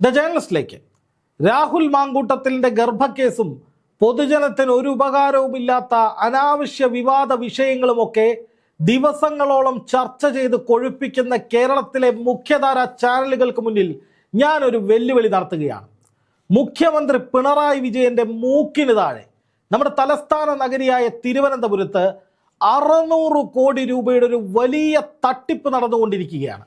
The ജേണലിസ്റ്റിലേക്ക് Rahul മാങ്കൂട്ടത്തിലിന്റെ ഗർഭക്കേസും പൊതുജനത്തിന് ഒരു ഉപകാരവുമില്ലാത്ത അനാവശ്യ വിവാദ വിഷയങ്ങളുമൊക്കെ ദിവസങ്ങളോളം ചർച്ച ചെയ്ത് കൊഴുപ്പിക്കുന്ന കേരളത്തിലെ മുഖ്യധാര ചാനലുകൾക്ക് മുന്നിൽ ഞാനൊരു വെല്ലുവിളി നടത്തുകയാണ്. മുഖ്യമന്ത്രി പിണറായി വിജയന്റെ മൂക്കിന് താഴെ നമ്മുടെ തലസ്ഥാന നഗരിയായ തിരുവനന്തപുരത്ത് അറുന്നൂറ് കോടി രൂപയുടെ ഒരു വലിയ തട്ടിപ്പ് നടന്നുകൊണ്ടിരിക്കുകയാണ്.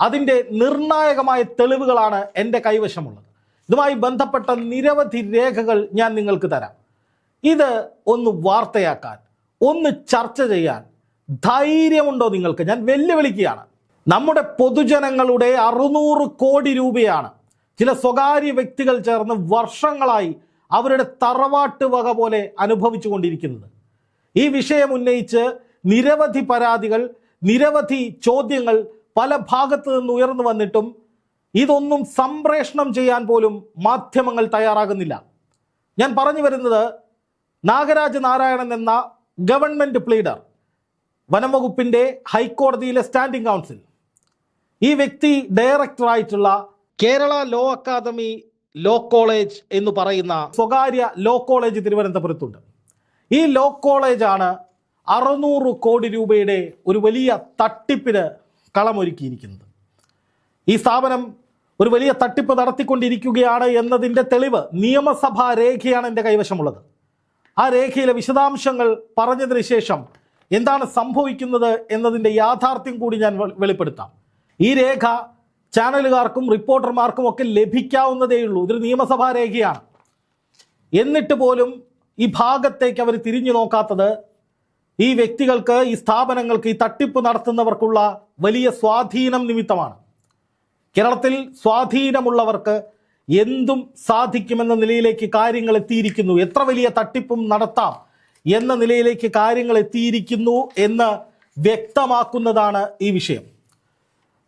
അതിന്റെ നിർണായകമായ തെളിവുകളാണ് എന്റെ കൈവശമുള്ളത്. ഇതുമായി ബന്ധപ്പെട്ട നിരവധി രേഖകൾ ഞാൻ നിങ്ങൾക്ക് തരാം. ഇത് ഒന്ന് വാർത്തയാക്കാൻ ഒന്ന് ചർച്ച ചെയ്യാൻ ധൈര്യമുണ്ടോ നിങ്ങൾക്ക്? ഞാൻ വെല്ലുവിളിക്കുകയാണ്. നമ്മുടെ പൊതുജനങ്ങളുടെ അറുന്നൂറ് കോടി രൂപയാണ് ചില സ്വകാര്യ വ്യക്തികൾ ചേർന്ന് വർഷങ്ങളായി അവരുടെ തറവാട്ട് വക പോലെ അനുഭവിച്ചു കൊണ്ടിരിക്കുന്നത്. ഈ വിഷയം ഉന്നയിച്ച് നിരവധി പരാതികൾ നിരവധി ചോദ്യങ്ങൾ പല ഭാഗത്ത് നിന്ന് ഉയർന്നു വന്നിട്ടും ഇതൊന്നും സംപ്രേഷണം ചെയ്യാൻ പോലും മാധ്യമങ്ങൾ തയ്യാറാകുന്നില്ല. ഞാൻ പറഞ്ഞു വരുന്നത് നാഗരാജ് നാരായണൻ എന്ന ഗവൺമെന്റ് പ്ലീഡർ വനംവകുപ്പിന്റെ ഹൈക്കോടതിയിലെ സ്റ്റാൻഡിംഗ് കൗൺസിൽ. ഈ വ്യക്തി ഡയറക്ടറായിട്ടുള്ള Kerala law academy law college എന്ന് പറയുന്ന സ്വകാര്യ ലോ കോളേജ് തിരുവനന്തപുരത്തുണ്ട്. ഈ ലോ കോളേജാണ് അറുന്നൂറ് കോടി രൂപയുടെ ഒരു വലിയ തട്ടിപ്പിന് കളമൊരുക്കിയിരിക്കുന്നത്. ഈ സ്ഥാപനം ഒരു വലിയ തട്ടിപ്പ് നടത്തിക്കൊണ്ടിരിക്കുകയാണ് എന്നതിന്റെ തെളിവ് നിയമസഭാ രേഖയാണ് എന്റെ കൈവശമുള്ളത്. ആ രേഖയിലെ വിശദാംശങ്ങൾ പറഞ്ഞതിന് ശേഷം എന്താണ് സംഭവിക്കുന്നത് എന്നതിന്റെ യാഥാർത്ഥ്യം കൂടി ഞാൻ വെളിപ്പെടുത്താം. ഈ രേഖ ചാനലുകാർക്കും റിപ്പോർട്ടർമാർക്കും ഒക്കെ ലഭിക്കാവുന്നതേ ഉള്ളൂ. ഇതൊരു നിയമസഭാ രേഖയാണ്. എന്നിട്ട് പോലും ഈ ഭാഗത്തേക്ക് അവർ തിരിഞ്ഞു നോക്കാത്തത് ഈ വ്യക്തികൾക്ക് ഈ സ്ഥാപനങ്ങൾക്ക് ഈ തട്ടിപ്പ് നടത്തുന്നവർക്കുള്ള വലിയ സ്വാധീനം നിമിത്തമാണ്. കേരളത്തിൽ സ്വാധീനമുള്ളവർക്ക് എന്തും സാധിക്കുമെന്ന നിലയിലേക്ക് കാര്യങ്ങൾ എത്തിയിരിക്കുന്നു. എത്ര വലിയ തട്ടിപ്പും നടത്താം എന്ന നിലയിലേക്ക് കാര്യങ്ങൾ എത്തിയിരിക്കുന്നു എന്ന് വ്യക്തമാക്കുന്നതാണ് ഈ വിഷയം.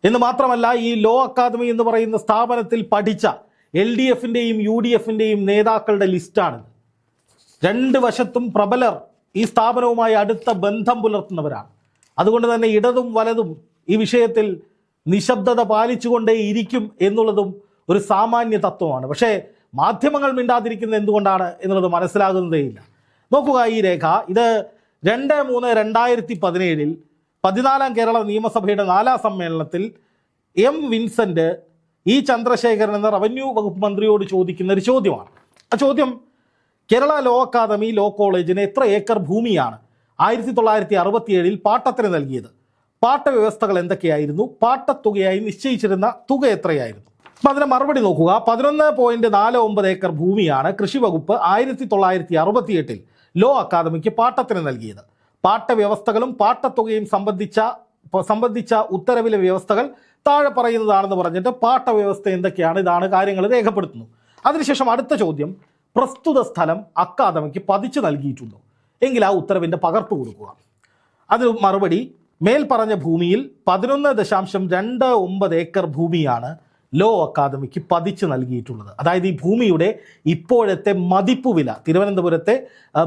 എന്ന് മാത്രമല്ല ഈ ലോ അക്കാദമി എന്ന് പറയുന്ന സ്ഥാപനത്തിൽ പഠിച്ച എൽ ഡി എഫിന്റെയും യു ഡി എഫിന്റെയും നേതാക്കളുടെ ലിസ്റ്റാണ് രണ്ട് വശത്തും പ്രബലർ ഈ സ്ഥാപനവുമായി അടുത്ത ബന്ധം പുലർത്തുന്നവരാണ്. അതുകൊണ്ട് തന്നെ ഇടതും വലതും ഈ വിഷയത്തിൽ നിശബ്ദത പാലിച്ചുകൊണ്ടേ ഇരിക്കും എന്നുള്ളതും ഒരു സാമാന്യ തത്വമാണ്. പക്ഷേ മാധ്യമങ്ങൾ മിണ്ടാതിരിക്കുന്നത് എന്തുകൊണ്ടാണ് എന്നുള്ളത് മനസ്സിലാകുന്നതേയില്ല നോക്കുക ഈ രേഖ. ഇത് രണ്ട് മൂന്ന് രണ്ടായിരത്തി പതിനേഴിൽ പതിനാലാം കേരള നിയമസഭയുടെ നാലാം സമ്മേളനത്തിൽ എം വിൻസെന്റ് ഇ ചന്ദ്രശേഖരൻ എന്ന റവന്യൂ വകുപ്പ് മന്ത്രിയോട് ചോദിക്കുന്ന ഒരു ചോദ്യമാണ്. ആ ചോദ്യം കേരള ലോ അക്കാദമി ലോ കോളേജിന് എത്ര ഏക്കർ ഭൂമിയാണ് ആയിരത്തി തൊള്ളായിരത്തി അറുപത്തിയേഴിൽ പാട്ടത്തിന് നൽകിയത്? പാട്ട വ്യവസ്ഥകൾ എന്തൊക്കെയായിരുന്നു? പാട്ടത്തുകയായി നിശ്ചയിച്ചിരുന്ന തുക എത്രയായിരുന്നു? അപ്പം അതിന് മറുപടി നോക്കുക. പതിനൊന്ന് പോയിന്റ് നാല് ഒമ്പത് ഏക്കർ ഭൂമിയാണ് കൃഷി വകുപ്പ് ആയിരത്തി തൊള്ളായിരത്തി അറുപത്തിയെട്ടിൽ ലോ അക്കാദമിക്ക് പാട്ടത്തിന് നൽകിയത്. പാട്ട വ്യവസ്ഥകളും പാട്ടത്തുകയും സംബന്ധിച്ച സംബന്ധിച്ച ഉത്തരവിലെ വ്യവസ്ഥകൾ താഴെ പറയുന്നതാണെന്ന് പറഞ്ഞിട്ട് പാട്ട വ്യവസ്ഥ എന്തൊക്കെയാണ്? ഇതാണ് കാര്യങ്ങൾ രേഖപ്പെടുത്തുന്നു. അതിനുശേഷം അടുത്ത ചോദ്യം. പ്രസ്തുത സ്ഥലം അക്കാദമിക്ക് പതിച്ചു നൽകിയിട്ടുണ്ടോ. എങ്കിൽ ആ ഉത്തരവിന്റെ പകർപ്പ് കൊടുക്കുക. അത് മറുപടി മേൽപ്പറഞ്ഞ ഭൂമിയിൽ പതിനൊന്ന് ദശാംശം രണ്ട് ഒമ്പത് ഏക്കർ ഭൂമിയാണ് ലോ അക്കാദമിക്ക് പതിച്ചു നൽകിയിട്ടുള്ളത്. അതായത് ഈ ഭൂമിയുടെ ഇപ്പോഴത്തെ മതിപ്പ് വില തിരുവനന്തപുരത്തെ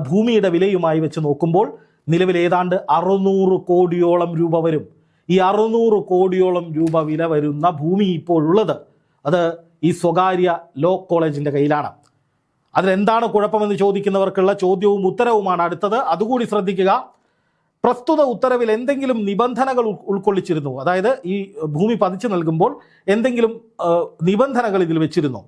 ഭൂമിയുടെ വിലയുമായി വെച്ച് നോക്കുമ്പോൾ നിലവിൽ ഏതാണ്ട് അറുന്നൂറ് കോടിയോളം രൂപ വരും. ഈ അറുന്നൂറ് കോടിയോളം രൂപ വില വരുന്ന ഭൂമി ഇപ്പോഴുള്ളത് അത് ഈ സ്വകാര്യ ലോ കോളേജിന്റെ കയ്യിലാണ്. അതിലെന്താണ് കുഴപ്പമെന്ന് ചോദിക്കുന്നവർക്കുള്ള ചോദ്യവും ഉത്തരവുമാണ് അടുത്തത്. അതുകൂടി ശ്രദ്ധിക്കുക. പ്രസ്തുത ഉത്തരവിൽ എന്തെങ്കിലും നിബന്ധനകൾ ഉൾക്കൊള്ളിച്ചിരുന്നു. അതായത് ഈ ഭൂമി പതിച്ചു നൽകുമ്പോൾ എന്തെങ്കിലും നിബന്ധനകൾ ഇതിൽ വെച്ചിരുന്നു.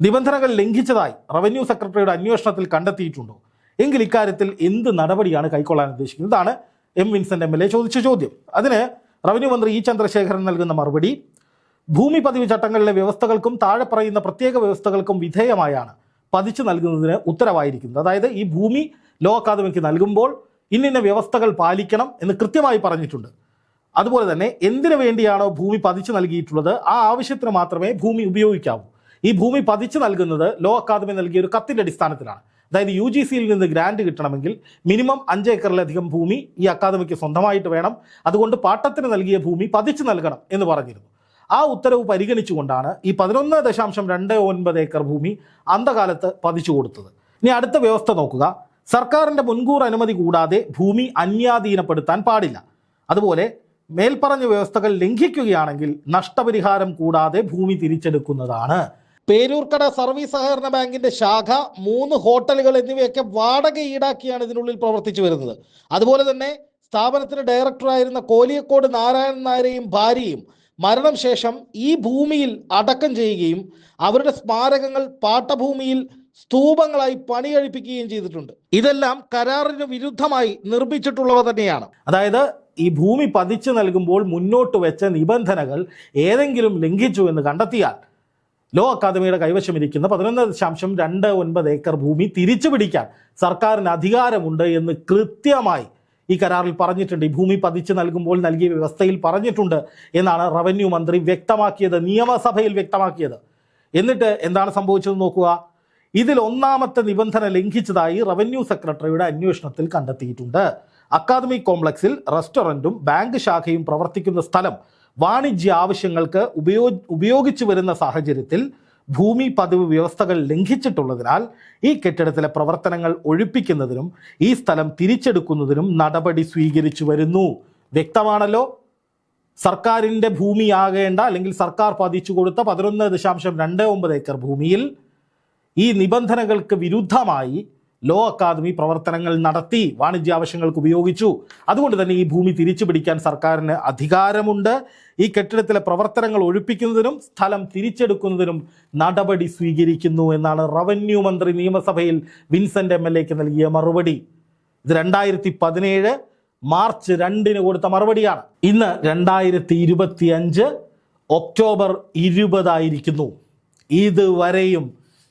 നിബന്ധനകൾ ലംഘിച്ചതായി റവന്യൂ സെക്രട്ടറിയുടെ അന്വേഷണത്തിൽ കണ്ടെത്തിയിട്ടുണ്ടോ. എങ്കിൽ ഇക്കാര്യത്തിൽ എന്ത് നടപടിയാണ് കൈക്കൊള്ളാൻ ഉദ്ദേശിക്കുന്നത്? ഇതാണ് M Vincent M L A ചോദിച്ച ചോദ്യം. അതിന് റവന്യൂ മന്ത്രി ഇ ചന്ദ്രശേഖരൻ നൽകുന്ന മറുപടി. ഭൂമി പതിവ് ചട്ടങ്ങളിലെ വ്യവസ്ഥകൾക്കും താഴെ പറയുന്ന പ്രത്യേക വ്യവസ്ഥകൾക്കും വിധേയമായാണ്. പതിച്ചു നൽകുന്നതിന് ഉത്തരവായിരിക്കുന്നത് അതായത് ഈ ഭൂമി ലോ അക്കാദമിക്ക് നൽകുമ്പോൾ ഇന്നിന്ന വ്യവസ്ഥകൾ പാലിക്കണം എന്ന് കൃത്യമായി പറഞ്ഞിട്ടുണ്ട്. അതുപോലെ തന്നെ എന്തിനു വേണ്ടിയാണോ ഭൂമി പതിച്ചു നൽകിയിട്ടുള്ളത്? ആ ആവശ്യത്തിന് മാത്രമേ ഭൂമി ഉപയോഗിക്കാവൂ. ഈ ഭൂമി പതിച്ചു നൽകുന്നത് ലോ അക്കാദമി നൽകിയ ഒരു കത്തിന്റെ അടിസ്ഥാനത്തിലാണ്. അതായത് യു ജി സിയിൽ നിന്ന് ഗ്രാൻഡ് കിട്ടണമെങ്കിൽ മിനിമം അഞ്ച് ഏക്കറിലധികം ഭൂമി ഈ അക്കാദമിക്ക് സ്വന്തമായിട്ട് വേണം. അതുകൊണ്ട് പാട്ടത്തിന് നൽകിയ ഭൂമി പതിച്ചു നൽകണം എന്ന് പറഞ്ഞിരുന്നു. ആ ഉത്തരവ് പരിഗണിച്ചുകൊണ്ടാണ് ഈ പതിനൊന്ന് ദശാംശം രണ്ട് ഒൻപത് ഏക്കർ ഭൂമി അന്ധകാലത്ത് പതിച്ചു കൊടുത്തത്. ഇനി അടുത്ത വ്യവസ്ഥ നോക്കുക. സർക്കാരിന്റെ മുൻകൂർ അനുമതി കൂടാതെ ഭൂമി അന്യാധീനപ്പെടുത്താൻ പാടില്ല. അതുപോലെ മേൽപ്പറഞ്ഞ വ്യവസ്ഥകൾ ലംഘിക്കുകയാണെങ്കിൽ നഷ്ടപരിഹാരം കൂടാതെ ഭൂമി തിരിച്ചെടുക്കുന്നതാണ്. പേരൂർക്കട സർവീസ് സഹകരണ ബാങ്കിന്റെ ശാഖ മൂന്ന് ഹോട്ടലുകൾ എന്നിവയൊക്കെ വാടക ഈടാക്കിയാണ് ഇതിനുള്ളിൽ പ്രവർത്തിച്ചു വരുന്നത്. അതുപോലെ തന്നെ സ്ഥാപനത്തിന്റെ ഡയറക്ടറായിരുന്ന കോലിയക്കോട് നാരായണൻ നായരെയും ഭാര്യയും മരണം ശേഷം ഈ ഭൂമിയിൽ അടക്കം ചെയ്യുകയും അവരുടെ സ്മാരകങ്ങൾ പാട്ടഭൂമിയിൽ സ്തൂപങ്ങളായി പണികഴിപ്പിക്കുകയും ചെയ്തിട്ടുണ്ട്. ഇതെല്ലാം കരാറിന് വിരുദ്ധമായി നിർമ്മിച്ചിട്ടുള്ളവ തന്നെയാണ്. അതായത് ഈ ഭൂമി പതിച്ചു നൽകുമ്പോൾ മുന്നോട്ട് വെച്ച നിബന്ധനകൾ ഏതെങ്കിലും ലംഘിച്ചു എന്ന് കണ്ടെത്തിയാൽ ലോ അക്കാദമിയുടെ കൈവശമിരിക്കുന്ന പതിനൊന്ന് ദശാംശം രണ്ട് ഒൻപത് ഏക്കർ ഭൂമി തിരിച്ചു പിടിക്കാൻ സർക്കാരിന് അധികാരമുണ്ട് എന്ന് കൃത്യമായി ഈ കരാറിൽ പറഞ്ഞിട്ടുണ്ട്. ഈ ഭൂമി പതിച്ച് നൽകുമ്പോൾ നൽകിയ വ്യവസ്ഥയിൽ പറഞ്ഞിട്ടുണ്ട് എന്നാണ് റവന്യൂ മന്ത്രി വ്യക്തമാക്കിയത് നിയമസഭയിൽ വ്യക്തമാക്കിയത്. എന്നിട്ട് എന്താണ് സംഭവിച്ചത് നോക്കുക. ഇതിൽ ഒന്നാമത്തെ നിബന്ധന ലംഘിച്ചതായി റവന്യൂ സെക്രട്ടറിയുടെ അന്വേഷണത്തിൽ കണ്ടെത്തിയിട്ടുണ്ട്. അക്കാദമി കോംപ്ലക്സിൽ റെസ്റ്റോറന്റും ബാങ്ക് ശാഖയും പ്രവർത്തിക്കുന്ന സ്ഥലം വാണിജ്യ ആവശ്യങ്ങൾക്ക് ഉപയോ ഉപയോഗിച്ചു വരുന്ന സാഹചര്യത്തിൽ ഭൂമി പതിവ് വ്യവസ്ഥകൾ ലംഘിച്ചിട്ടുള്ളതിനാൽ ഈ കെട്ടിടത്തിലെ പ്രവർത്തനങ്ങൾ ഒഴിപ്പിക്കുന്നതിനും ഈ സ്ഥലം തിരിച്ചെടുക്കുന്നതിനും നടപടി സ്വീകരിച്ചു വരുന്നു. വ്യക്തമാണല്ലോ? സർക്കാരിന്റെ ഭൂമിയാകേണ്ട അല്ലെങ്കിൽ സർക്കാർ പതിച്ചു കൊടുത്ത പതിനൊന്ന് ദശാംശം രണ്ട് ഒമ്പത് ഏക്കർ ഭൂമിയിൽ ഈ നിബന്ധനകൾക്ക് വിരുദ്ധമായി ലോ അക്കാദമി പ്രവർത്തനങ്ങൾ നടത്തി വാണിജ്യ ആവശ്യങ്ങൾക്ക് ഉപയോഗിച്ചു. അതുകൊണ്ട് തന്നെ ഈ ഭൂമി തിരിച്ചു പിടിക്കാൻ സർക്കാരിന് അധികാരമുണ്ട്. ഈ കെട്ടിടത്തിലെ പ്രവർത്തനങ്ങൾ ഒഴിപ്പിക്കുന്നതിനും സ്ഥലം തിരിച്ചെടുക്കുന്നതിനും നടപടി സ്വീകരിക്കുന്നു എന്നാണ് റവന്യൂ മന്ത്രി നിയമസഭയിൽ വിൻസെന്റ് എം എൽ എക്ക് നൽകിയ മറുപടി. ഇത് രണ്ടായിരത്തി പതിനേഴ് മാർച്ച് രണ്ടിന് കൊടുത്ത മറുപടിയാണ്. ഇന്ന് രണ്ടായിരത്തി ഇരുപത്തി അഞ്ച് ഒക്ടോബർ ഇരുപതായിരിക്കുന്നു. ഇതുവരെയും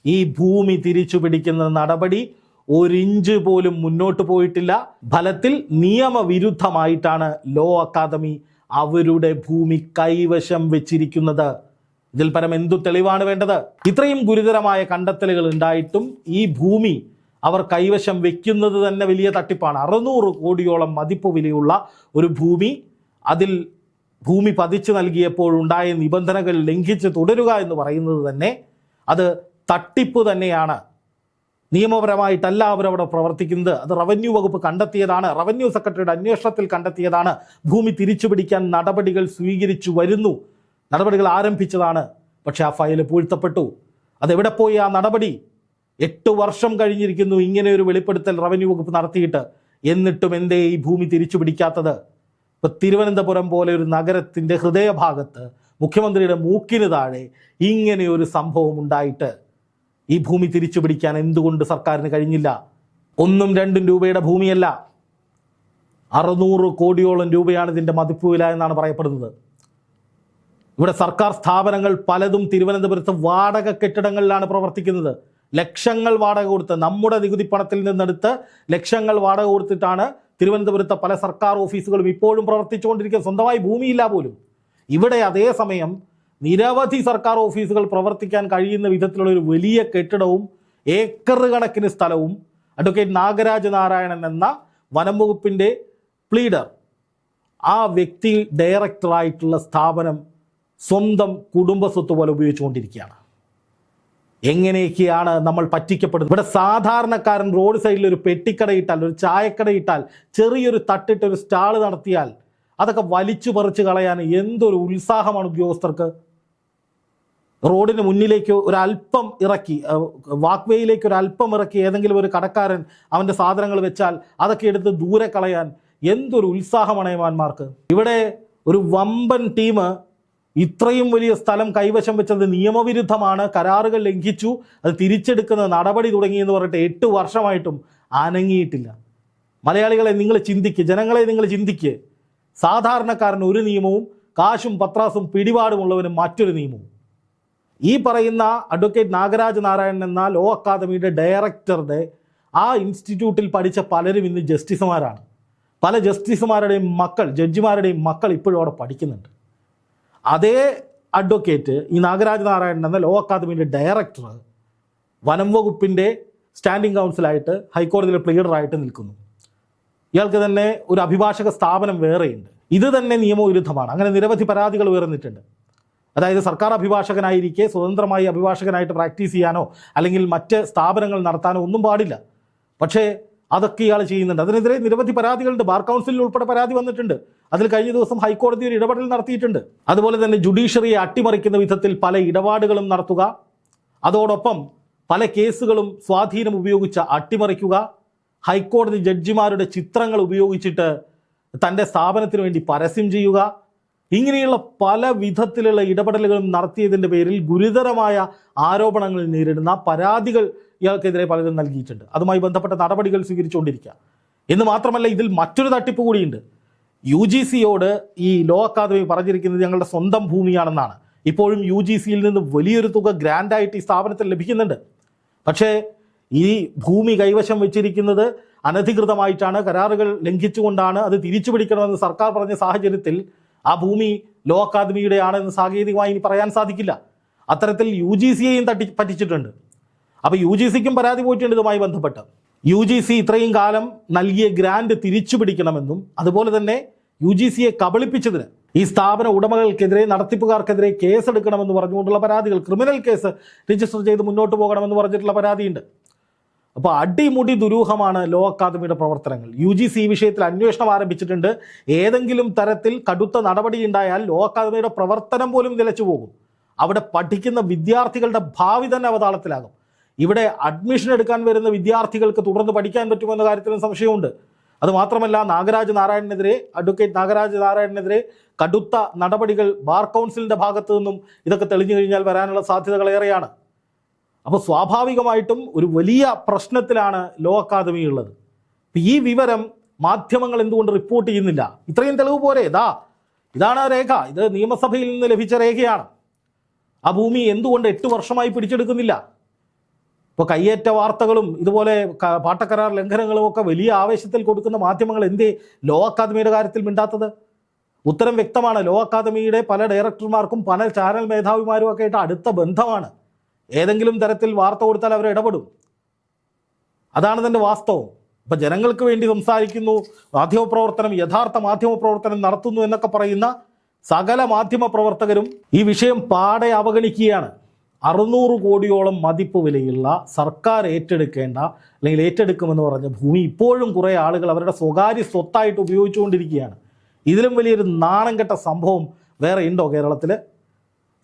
ഈ ഭൂമി തിരിച്ചു പിടിക്കുന്ന നടപടി ഒരിഞ്ച് പോലും മുന്നോട്ട് പോയിട്ടില്ല. ഫലത്തിൽ നിയമവിരുദ്ധമായിട്ടാണ് ലോ അക്കാദമി അവരുടെ ഭൂമി കൈവശം വെച്ചിരിക്കുന്നത്. ഇതിൽ പരം എന്തു തെളിവാണ് വേണ്ടത്? ഇത്രയും ഗുരുതരമായ കണ്ടെത്തലുകൾ ഉണ്ടായിട്ടും ഈ ഭൂമി അവർ കൈവശം വെക്കുന്നത് തന്നെ വലിയ തട്ടിപ്പാണ്. അറുന്നൂറ് കോടിയോളം മതിപ്പ് വിലയുള്ള ഒരു ഭൂമി അതിൽ ഭൂമി പതിച്ചു നൽകിയപ്പോൾ ഉണ്ടായ നിബന്ധനകൾ ലംഘിച്ച് തുടരുക എന്ന് പറയുന്നത് തന്നെ അത് തട്ടിപ്പ് തന്നെയാണ്. നിയമപരമായിട്ടല്ല അവരവിടെ പ്രവർത്തിക്കുന്നത്. അത് റവന്യൂ വകുപ്പ് കണ്ടെത്തിയതാണ്. റവന്യൂ സെക്രട്ടറിയുടെ അന്വേഷണത്തിൽ കണ്ടെത്തിയതാണ്. ഭൂമി തിരിച്ചു പിടിക്കാൻ നടപടികൾ സ്വീകരിച്ചു വരുന്നു. നടപടികൾ ആരംഭിച്ചതാണ്. പക്ഷേ ആ ഫയൽ പൂഴ്ത്തപ്പെട്ടു. അതെവിടെ പോയി ആ നടപടി? എട്ട് വർഷം കഴിഞ്ഞിരിക്കുന്നു ഇങ്ങനെ ഒരു വെളിപ്പെടുത്തൽ റവന്യൂ വകുപ്പ് നടത്തിയിട്ട്. എന്നിട്ടും എന്തേ ഈ ഭൂമി തിരിച്ചു പിടിക്കാത്തത് ഇപ്പൊ തിരുവനന്തപുരം പോലെ ഒരു നഗരത്തിന്റെ ഹൃദയഭാഗത്ത് മുഖ്യമന്ത്രിയുടെ മൂക്കിന് താഴെ ഇങ്ങനെ ഒരു സംഭവം ഉണ്ടായിട്ട് ഈ ഭൂമി തിരിച്ചു പിടിക്കാൻ എന്തുകൊണ്ട് സർക്കാരിന് കഴിഞ്ഞില്ല? ഒന്നും രണ്ടും രൂപയുടെ ഭൂമിയല്ല. അറുന്നൂറ് കോടിയോളം രൂപയാണ് ഇതിന്റെ മതിപ്പ് വില എന്നാണ് പറയപ്പെടുന്നത്. ഇവിടെ സർക്കാർ സ്ഥാപനങ്ങൾ പലതും തിരുവനന്തപുരത്ത് വാടക കെട്ടിടങ്ങളിലാണ് പ്രവർത്തിക്കുന്നത്. ലക്ഷങ്ങൾ വാടക കൊടുത്ത് നമ്മുടെ നികുതി പണത്തിൽ നിന്നെടുത്ത് ലക്ഷങ്ങൾ വാടക കൊടുത്തിട്ടാണ് തിരുവനന്തപുരത്തെ പല സർക്കാർ ഓഫീസുകളും ഇപ്പോഴും പ്രവർത്തിച്ചുകൊണ്ടിരിക്കുന്നത്. സ്വന്തമായി ഭൂമിയില്ല പോലും. ഇവിടെ അതേസമയം നിരവധി സർക്കാർ ഓഫീസുകൾ പ്രവർത്തിക്കാൻ കഴിയുന്ന വിധത്തിലുള്ള ഒരു വലിയ കെട്ടിടവും ഏക്കർ കണക്കിന് സ്ഥലവും അഡ്വക്കേറ്റ് നാഗരാജ നാരായണൻ എന്ന വനം വകുപ്പിന്റെ പ്ലീഡർ ആ വ്യക്തി ഡയറക്ടറായിട്ടുള്ള സ്ഥാപനം സ്വന്തം കുടുംബ സ്വത്ത് പോലെ ഉപയോഗിച്ചുകൊണ്ടിരിക്കുകയാണ്. എങ്ങനെയൊക്കെയാണ് നമ്മൾ പറ്റിക്കപ്പെടുന്നത്? ഇവിടെ സാധാരണക്കാരൻ റോഡ് സൈഡിൽ ഒരു പെട്ടിക്കട ഇട്ടാൽ ഒരു ചായക്കട ഇട്ടാൽ ചെറിയൊരു തട്ടിട്ട് ഒരു സ്റ്റാൾ നടത്തിയാൽ അതൊക്കെ വലിച്ചു പറിച്ചു കളയാൻ എന്തൊരു ഉത്സാഹമാണ് ഉദ്യോഗസ്ഥർക്ക്? റോഡിന് മുന്നിലേക്ക് ഒരല്പം ഇറക്കി വാക്വേയിലേക്ക് ഒരു അല്പം ഇറക്കി ഏതെങ്കിലും ഒരു കടക്കാരൻ അവന്റെ സാധനങ്ങൾ വെച്ചാൽ അതൊക്കെ എടുത്ത് ദൂരെ കളയാൻ എന്തൊരു ഉത്സാഹമാണ് ഇവിടെ ഒരു വമ്പൻ ടീം ഇത്രയും വലിയ സ്ഥലം കൈവശം വെച്ചത് നിയമവിരുദ്ധമാണ്. കരാറുകൾ ലംഘിച്ചു. അത് തിരിച്ചെടുക്കുന്ന നടപടി തുടങ്ങിയെന്ന് പറഞ്ഞിട്ട് എട്ട് വർഷമായിട്ടും അനങ്ങിയിട്ടില്ല. മലയാളികളെ നിങ്ങൾ ചിന്തിക്കുക ജനങ്ങളെ നിങ്ങൾ ചിന്തിക്കുക സാധാരണക്കാരൻ ഒരു നിയമവും കാശും പത്രാസും പിടിപാടുമുള്ളവനും മറ്റൊരു നിയമവും. ഈ പറയുന്ന അഡ്വക്കേറ്റ് നാഗരാജ് നാരായണൻ എന്ന ലോ അക്കാദമിയുടെ ഡയറക്ടറുടെ ആ ഇൻസ്റ്റിറ്റ്യൂട്ടിൽ പഠിച്ച പലരും ഇന്ന് ജസ്റ്റിസുമാരാണ്. പല ജസ്റ്റിസുമാരുടെയും മക്കൾ ജഡ്ജിമാരുടെയും മക്കൾ ഇപ്പോഴും അവിടെ പഠിക്കുന്നുണ്ട്. അതേ അഡ്വക്കേറ്റ് ഈ നാഗരാജ് നാരായണൻ എന്ന ലോ അക്കാദമിയുടെ ഡയറക്ടർ വനം വകുപ്പിന്റെ സ്റ്റാൻഡിംഗ് കൗൺസിലായിട്ട് ഹൈക്കോടതിയിലെ പ്ലീഡറായിട്ട് നിൽക്കുന്നു. ഇയാൾക്ക് തന്നെ ഒരു അഭിഭാഷക സ്ഥാപനം വേറെയുണ്ട്. ഇത് തന്നെ നിയമവിരുദ്ധമാണ്. അങ്ങനെ നിരവധി പരാതികൾ ഉയർന്നിട്ടുണ്ട്. അതായത് സർക്കാർ അഭിഭാഷകനായിരിക്കെ സ്വതന്ത്രമായി അഭിഭാഷകനായിട്ട് പ്രാക്ടീസ് ചെയ്യാനോ അല്ലെങ്കിൽ മറ്റ് സ്ഥാപനങ്ങൾ നടത്താനോ ഒന്നും പാടില്ല. പക്ഷേ അതൊക്കെ ഇയാൾ ചെയ്യുന്നുണ്ട്. അതിനെതിരെ നിരവധി പരാതികളുണ്ട്. ബാർ കൗൺസിലിൽ ഉൾപ്പെടെ പരാതി വന്നിട്ടുണ്ട്. അതിൽ കഴിഞ്ഞ ദിവസം ഹൈക്കോടതി ഒരു ഇടപെടൽ നടത്തിയിട്ടുണ്ട്. അതുപോലെ തന്നെ ജുഡീഷ്യറിയെ അട്ടിമറിക്കുന്ന വിധത്തിൽ പല ഇടപാടുകളും നടത്തുക. അതോടൊപ്പം പല കേസുകളും സ്വാധീനം ഉപയോഗിച്ച് അട്ടിമറിക്കുക. ഹൈക്കോടതി ജഡ്ജിമാരുടെ ചിത്രങ്ങൾ ഉപയോഗിച്ചിട്ട് തന്റെ സ്ഥാപനത്തിന് വേണ്ടി പരസ്യം ചെയ്യുക. ഇങ്ങനെയുള്ള പല വിധത്തിലുള്ള ഇടപെടലുകളും നടത്തിയതിന്റെ പേരിൽ ഗുരുതരമായ ആരോപണങ്ങൾ നേരിടുന്ന പരാതികൾ ഇയാൾക്കെതിരെ പലരും നൽകിയിട്ടുണ്ട്. അതുമായി ബന്ധപ്പെട്ട നടപടികൾ സ്വീകരിച്ചുകൊണ്ടിരിക്കുക. എന്ന് മാത്രമല്ല ഇതിൽ മറ്റൊരു തട്ടിപ്പ് കൂടിയുണ്ട്. യു ജി സിയോട് ഈ ലോ അക്കാദമി പറഞ്ഞിരിക്കുന്നത് ഞങ്ങളുടെ സ്വന്തം ഭൂമിയാണെന്നാണ്. ഇപ്പോഴും യു ജി സിയിൽ നിന്ന് വലിയൊരു തുക ഗ്രാൻഡായിട്ട് ഈ സ്ഥാപനത്തിൽ ലഭിക്കുന്നുണ്ട്. പക്ഷേ ഈ ഭൂമി കൈവശം വെച്ചിരിക്കുന്നത് അനധികൃതമായിട്ടാണ്. കരാറുകൾ ലംഘിച്ചുകൊണ്ടാണ്. അത് തിരിച്ചു പിടിക്കണമെന്ന് സർക്കാർ പറഞ്ഞ സാഹചര്യത്തിൽ ആ ഭൂമി ലോ അക്കാദമിയുടെ ആണെന്ന് സാങ്കേതികമായി ഇനി പറയാൻ സാധിക്കില്ല. അത്തരത്തിൽ യു ജി സിയെയും തട്ടി പറ്റിച്ചിട്ടുണ്ട്. അപ്പോൾ യു ജി സിക്കും പരാതി പോയിട്ടുണ്ട് ഇതുമായി ബന്ധപ്പെട്ട്. യു ജി സി ഇത്രയും കാലം നൽകിയ ഗ്രാൻഡ് തിരിച്ചു പിടിക്കണമെന്നും അതുപോലെ തന്നെ യു ജി സിയെ കബളിപ്പിച്ചതിന് ഈ സ്ഥാപന ഉടമകൾക്കെതിരെ നടത്തിപ്പുകാർക്കെതിരെ കേസെടുക്കണമെന്ന് പറഞ്ഞുകൊണ്ടുള്ള പരാതികൾ ക്രിമിനൽ കേസ് രജിസ്റ്റർ ചെയ്ത് മുന്നോട്ട് പോകണമെന്ന് പറഞ്ഞിട്ടുള്ള പരാതിയുണ്ട്. അപ്പോൾ അടിമുടി ദുരൂഹമാണ് ലോ അക്കാദമിയുടെ പ്രവർത്തനങ്ങൾ. യു ജി സി വിഷയത്തിൽ അന്വേഷണം ആരംഭിച്ചിട്ടുണ്ട്. ഏതെങ്കിലും തരത്തിൽ കടുത്ത നടപടി ഉണ്ടായാൽ ലോ അക്കാദമിയുടെ പ്രവർത്തനം പോലും നിലച്ചു പോകും. അവിടെ പഠിക്കുന്ന വിദ്യാർത്ഥികളുടെ ഭാവി തന്നെ അവതാളത്തിലാകും. ഇവിടെ അഡ്മിഷൻ എടുക്കാൻ വരുന്ന വിദ്യാർത്ഥികൾക്ക് തുടർന്ന് പഠിക്കാൻ പറ്റുമെന്ന കാര്യത്തിലും സംശയമുണ്ട്. അതുമാത്രമല്ല നാഗരാജ് നാരായണനെതിരെ അഡ്വക്കേറ്റ് നാഗരാജ് നാരായണനെതിരെ കടുത്ത നടപടികൾ ബാർ കൗൺസിലിന്റെ ഭാഗത്തു നിന്നും ഇതൊക്കെ തെളിഞ്ഞു കഴിഞ്ഞാൽ വരാനുള്ള സാധ്യതകൾ ഏറെയാണ്. അപ്പോൾ സ്വാഭാവികമായിട്ടും ഒരു വലിയ പ്രശ്നത്തിലാണ് ലോ അക്കാദമി ഉള്ളത്. ഈ വിവരം മാധ്യമങ്ങൾ എന്തുകൊണ്ട് റിപ്പോർട്ട് ചെയ്യുന്നില്ല? ഇത്രയും തെളിവ് പോരെ. ഇതാ ഇതാണ് രേഖ. ഇത് നിയമസഭയിൽ നിന്ന് ലഭിച്ച രേഖയാണ്. ആ ഭൂമി എന്തുകൊണ്ട് എട്ട് വർഷമായി പിടിച്ചെടുക്കുന്നില്ല? ഇപ്പോൾ കയ്യേറ്റ വാർത്തകളും ഇതുപോലെ പാട്ടക്കരാർ ലംഘനങ്ങളും ഒക്കെ വലിയ ആവേശത്തിൽ കൊടുക്കുന്ന മാധ്യമങ്ങൾ എന്തേ ലോ അക്കാദമിയുടെ കാര്യത്തിൽ മിണ്ടാത്തത്? ഉത്തരം വ്യക്തമാണ്. ലോ അക്കാദമിയുടെ പല ഡയറക്ടർമാർക്കും പല ചാനൽ മേധാവിമാരും ഒക്കെ ആയിട്ട് അടുത്ത ബന്ധമാണ്. ഏതെങ്കിലും തരത്തിൽ വാർത്ത കൊടുത്താൽ അവർ ഇടപെടും. അതാണ് തന്റെ വാസ്തവം. ഇപ്പം ജനങ്ങൾക്ക് വേണ്ടി സംസാരിക്കുന്നു മാധ്യമപ്രവർത്തനം യഥാർത്ഥ മാധ്യമപ്രവർത്തനം നടത്തുന്നു എന്നൊക്കെ പറയുന്ന സകല മാധ്യമ പ്രവർത്തകരും ഈ വിഷയം പാടെ അവഗണിക്കുകയാണ്. അറുന്നൂറ് കോടിയോളം മതിപ്പ് വിലയുള്ള സർക്കാർ ഏറ്റെടുക്കേണ്ട അല്ലെങ്കിൽ ഏറ്റെടുക്കുമെന്ന് പറഞ്ഞ ഭൂമി ഇപ്പോഴും കുറേ ആളുകൾ അവരുടെ സ്വകാര്യ സ്വത്തായിട്ട് ഉപയോഗിച്ചുകൊണ്ടിരിക്കുകയാണ്. ഇതിലും വലിയൊരു നാണം കെട്ട സംഭവം വേറെ ഉണ്ടോ കേരളത്തിൽ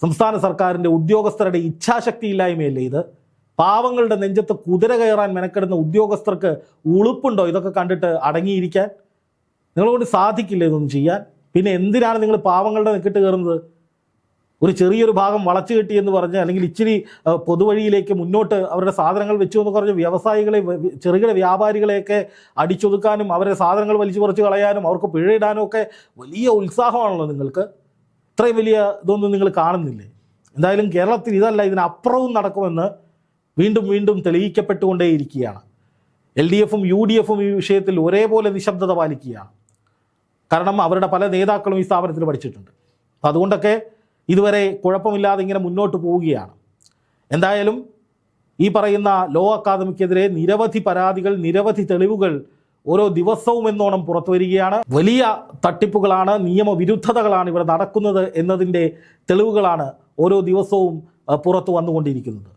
സംസ്ഥാന സർക്കാരിന്റെ ഉദ്യോഗസ്ഥരുടെ ഇച്ഛാശക്തി ഇല്ലായ്മയല്ലേ ഇത്? പാവങ്ങളുടെ നെഞ്ചത്ത് കുതിര കയറാൻ മെനക്കെടുന്ന ഉദ്യോഗസ്ഥർക്ക് ഉളുപ്പുണ്ടോ ഇതൊക്കെ കണ്ടിട്ട് അടങ്ങിയിരിക്കാൻ? നിങ്ങളുകൊണ്ട് സാധിക്കില്ല ഇതൊന്നും ചെയ്യാൻ. പിന്നെ എന്തിനാണ് നിങ്ങൾ പാവങ്ങളുടെ നെക്കിട്ട് കയറുന്നത്? ഒരു ചെറിയൊരു ഭാഗം വളച്ചു കെട്ടി എന്ന് പറഞ്ഞ് അല്ലെങ്കിൽ ഇച്ചിരി പൊതുവഴിയിലേക്ക് മുന്നോട്ട് അവരുടെ സാധനങ്ങൾ വെച്ചു എന്ന് പറഞ്ഞ് വ്യവസായികളെ ചെറുകിട വ്യാപാരികളെയൊക്കെ അടിച്ചൊതുക്കാനും അവരുടെ സാധനങ്ങൾ വലിച്ചു കളയാനും അവർക്ക് പിഴയിടാനും ഒക്കെ വലിയ ഉത്സാഹമാണല്ലോ നിങ്ങൾക്ക്. ഇത്രയും വലിയ ഇതൊന്നും നിങ്ങൾ കാണുന്നില്ലേ? എന്തായാലും കേരളത്തിൽ ഇതല്ല ഇതിനപ്പുറവും നടക്കുമെന്ന് വീണ്ടും വീണ്ടും തെളിയിക്കപ്പെട്ടുകൊണ്ടേയിരിക്കുകയാണ്. എൽ ഡി എഫും യു ഡി എഫും ഈ വിഷയത്തിൽ ഒരേപോലെ നിശബ്ദത പാലിക്കുകയാണ്. കാരണം അവരുടെ പല നേതാക്കളും ഈ സ്ഥാപനത്തിൽ പഠിച്ചിട്ടുണ്ട്. അതുകൊണ്ടൊക്കെ ഇതുവരെ കുഴപ്പമില്ലാതെ ഇങ്ങനെ മുന്നോട്ട് പോവുകയാണ്. എന്തായാലും ഈ പറയുന്ന ലോ അക്കാദമിക്കെതിരെ നിരവധി പരാതികൾ നിരവധി തെളിവുകൾ ഓരോ ദിവസവും എന്നോണം പുറത്തു വരികയാണ്. വലിയ തട്ടിപ്പുകളാണ് നിയമവിരുദ്ധതകളാണ് ഇവിടെ നടക്കുന്നത് എന്നതിന്റെ തെളിവുകളാണ് ഓരോ ദിവസവും പുറത്തു വന്നുകൊണ്ടിരിക്കുന്നത്.